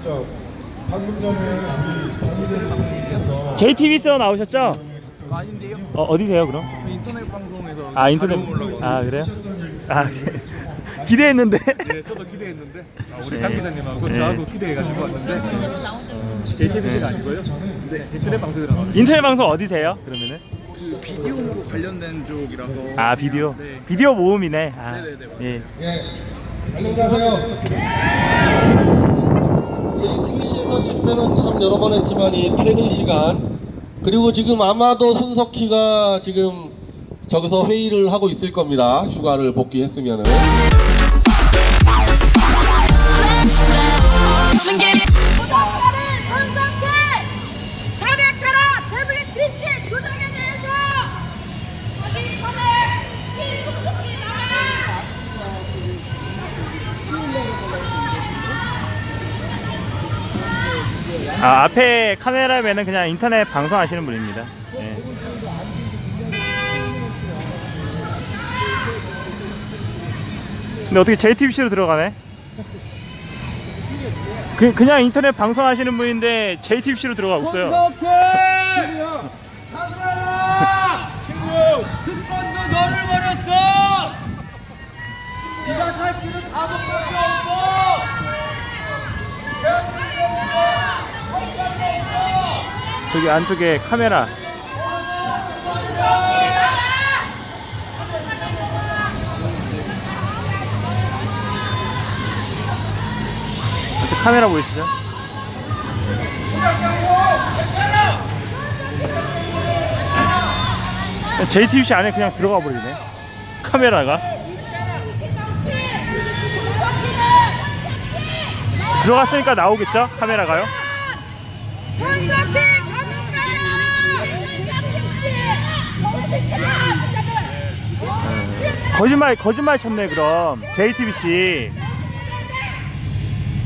자, 방금 전에 우리 박무재 대통령께서 JTBC에서 나오셨죠? 아닌데요? 어, 어디세요 그럼? 그 인터넷 방송에서 아 인터넷 아 그래요? 아 기대했는데 네, 저도 기대했는데 아, 우리 강 기자님하고 네. 저하고 기대해가지고 왔는데 JTBC가 아니고요? 네, 인터넷 방송이라 나와요. 인터넷 방송 어디세요? 그러면은 그 비디오로 관련된 쪽이라서 아 비디오 네. 비디오 모음이네. 아, 네네네, 맞아요. 예. 예, 안녕하세요. 집회는 참 여러 번 했지만 이 퇴근 시간 그리고 지금 아마도 손석희가 지금 저기서 회의를 하고 있을 겁니다. 휴가를 복귀했으면은. 아 앞에 카메라맨은 그냥 인터넷 방송하시는 분입니다. 예. 근데 어떻게 JTBC로 들어가네? 그, 그냥 인터넷 방송하시는 분인데 JTBC로 들어가고 있어요. 너를 버렸어! 네가 살 길은 다목 저기 안쪽에 카메라. 안쪽 카메라 보이시죠? JTBC 안에 그냥 들어가 버리네. 카메라가. 들어갔으니까 나오겠죠? 카메라가요? 손석희 거짓말 거짓말 쳤네 그럼 JTBC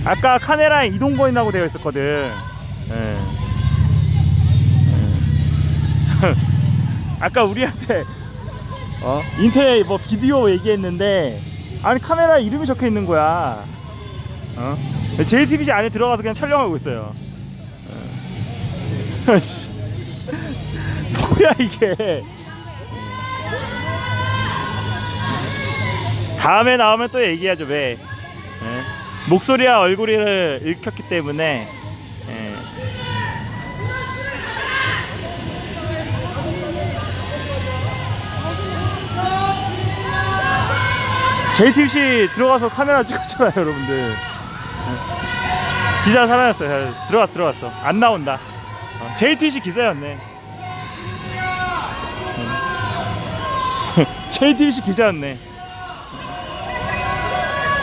아까 카메라에 이동 거인이라고 되어 있었거든. 예. 예. 아까 우리한테 어 인터넷 뭐 비디오 얘기했는데 아니 카메라 에 이름이 적혀 있는 거야. 어? JTBC 안에 들어가서 그냥 촬영하고 있어요. 어. 씨. 뭐야 이게? 다음에 나오면 또 얘기하죠 왜 예. 목소리와 얼굴을 읽혔기 때문에 예. JTBC 들어가서 카메라 찍었잖아요 여러분들 예. 기자 살아났어요 들어갔어 들어갔어 안 나온다 어, JTBC 기자였네 음. JTBC 기자였네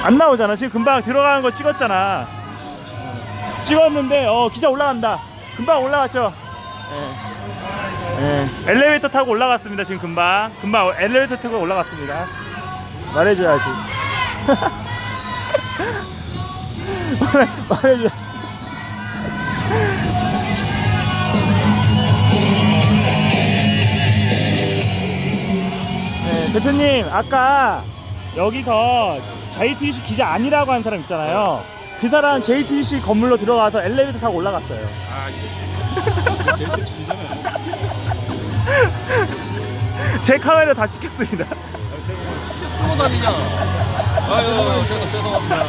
안 나오잖아. 지금 금방 들어가는 거 찍었잖아. 어, 찍었는데 어 기자 올라간다. 금방 올라갔죠. 예. 예. 엘리베이터 타고 올라갔습니다. 지금 금방 금방 엘리베이터 타고 올라갔습니다. 말해줘야지. 말해, 말해줘야지. 네, 대표님 아까 여기서 JTBC 기자 아니라고 한 사람 있잖아요. 그 사람 JTBC 건물로 들어가서 엘리베이터 타고 올라갔어요. 제 카메라 다 찍혔습니다. 쓰고 다니냐? 아유, 죄송합니다.